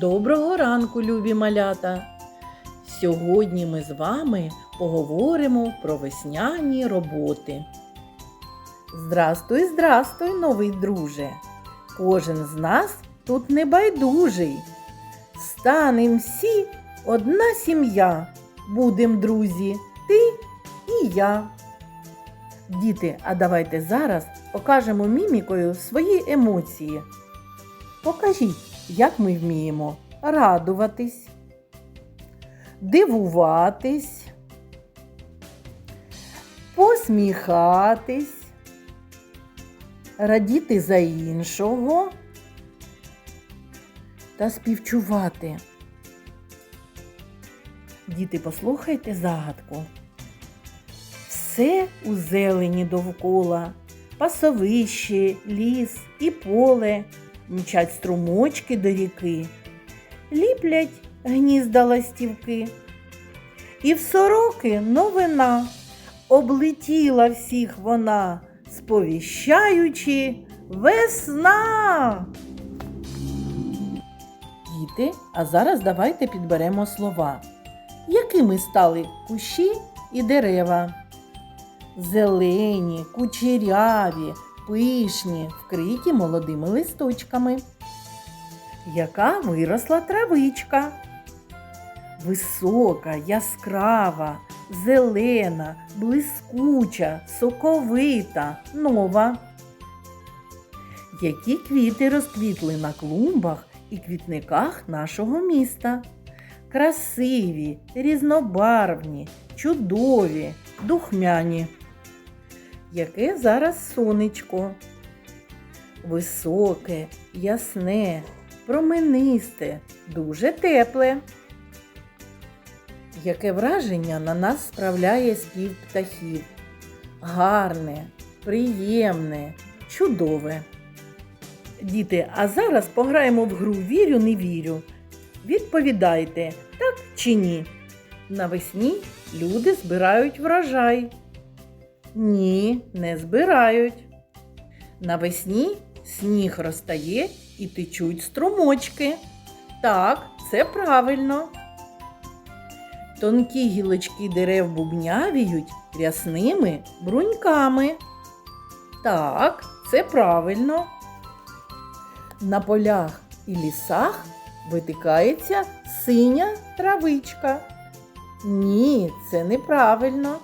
Доброго ранку, любі малята! Сьогодні ми з вами поговоримо про весняні роботи. Здрастуй, здрастуй, новий друже! Кожен з нас тут небайдужий. Станем всі одна сім'я. Будем друзі, ти і я. Діти, а давайте зараз покажемо мімікою свої емоції. Покажіть, як ми вміємо радуватись, дивуватись, посміхатись, радіти за іншого та співчувати. Діти, послухайте загадку. Все у зелені довкола, пасовище, ліс і поле, мчать струмочки до ріки, ліплять гнізда ластівки. І в сороки новина облетіла всіх вона, сповіщаючи весна. Діти, а зараз давайте підберемо слова. Якими стали кущі і дерева? Зелені, кучеряві, пишні, вкриті молодими листочками. Яка виросла травичка? Висока, яскрава, зелена, блискуча, соковита, нова. Які квіти розквітли на клумбах і квітниках нашого міста? Красиві, різнобарвні, чудові, духмяні. Яке зараз сонечко? Високе, ясне, променисте, дуже тепле. Яке враження на нас справляє спів птахів? Гарне, приємне, чудове. Діти, а зараз пограємо в гру Вірю, не вірю. Відповідайте, так чи ні? Навесні люди збирають врожай. Ні, не збирають. Навесні сніг розтає і течуть струмочки. Так, це правильно. Тонкі гілочки дерев бубнявіють рясними бруньками. Так, це правильно. На полях і лісах витикається синя травичка. Ні, це неправильно.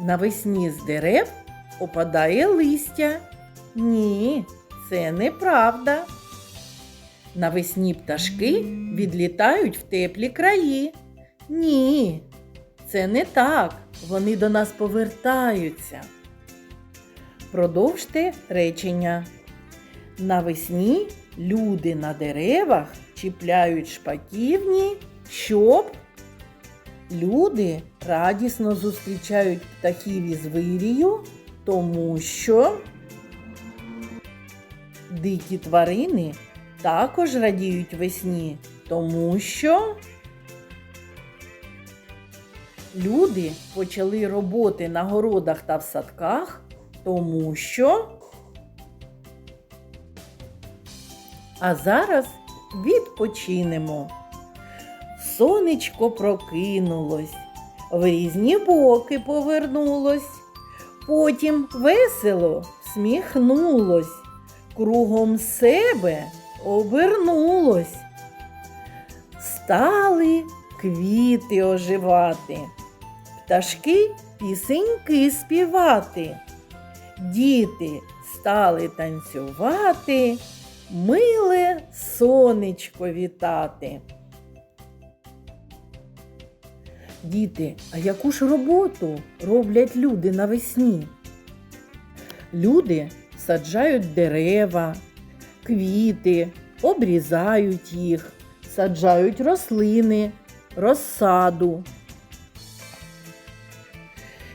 Навесні з дерев опадає листя. Ні, це неправда. Навесні пташки відлітають в теплі краї. Ні, це не так. Вони до нас повертаються. Продовжте речення. Навесні люди на деревах чіпляють шпаківні, щоб люди радісно зустрічають птахів із вирію, тому що дикі тварини також радіють весні, тому що люди почали роботи на городах та в садках, тому що. А зараз відпочинемо. Сонечко прокинулось, в різні боки повернулось, потім весело сміхнулось, кругом себе обернулось. Стали квіти оживати, пташки пісеньки співати, діти стали танцювати миле сонечко вітати. Діти, а яку ж роботу роблять люди навесні? Люди саджають дерева, квіти, обрізають їх, саджають рослини, розсаду.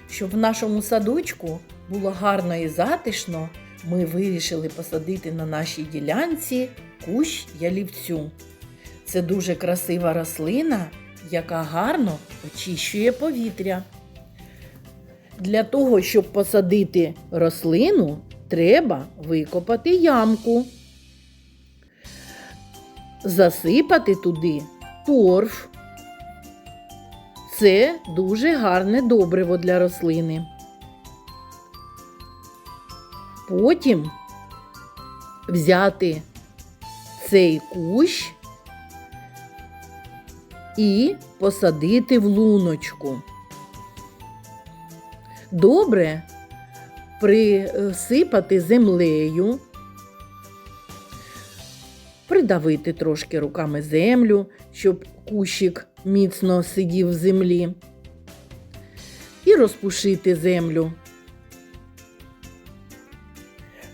Щоб в нашому садочку було гарно і затишно, ми вирішили посадити на нашій ділянці кущ ялівцю. Це дуже красива рослина, яка гарно очищує повітря. Для того, щоб посадити рослину, треба викопати ямку. засипати туди торф. Це дуже гарне добриво для рослини. Потім взяти цей кущ і посадити в луночку. Добре присипати землею, придавити трошки руками землю, щоб кущик міцно сидів в землі, і розпушити землю.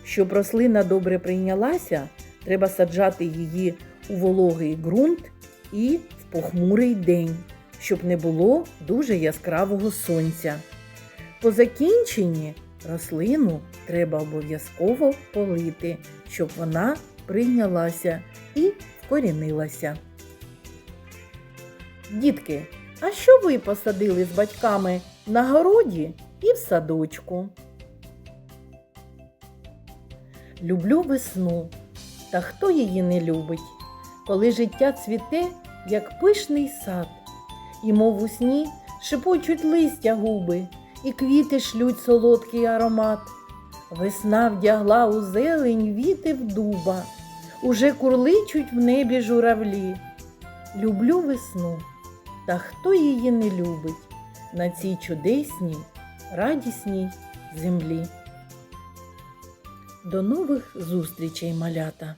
Щоб рослина добре прийнялася, треба саджати її у вологий ґрунт і похмурий день, щоб не було дуже яскравого сонця. По закінченні рослину треба обов'язково полити, щоб вона прийнялася і вкорінилася. Дітки, а що ви посадили з батьками на городі і в садочку? Люблю весну, та хто її не любить, коли життя цвіте, як пишний сад, і мов у сні шепочуть листя губи, і квіти шлють солодкий аромат. Весна вдягла у зелень віти в дуба, уже курличуть в небі журавлі. Люблю весну, та хто її не любить на цій чудесній, радісній землі. До нових зустрічей, малята!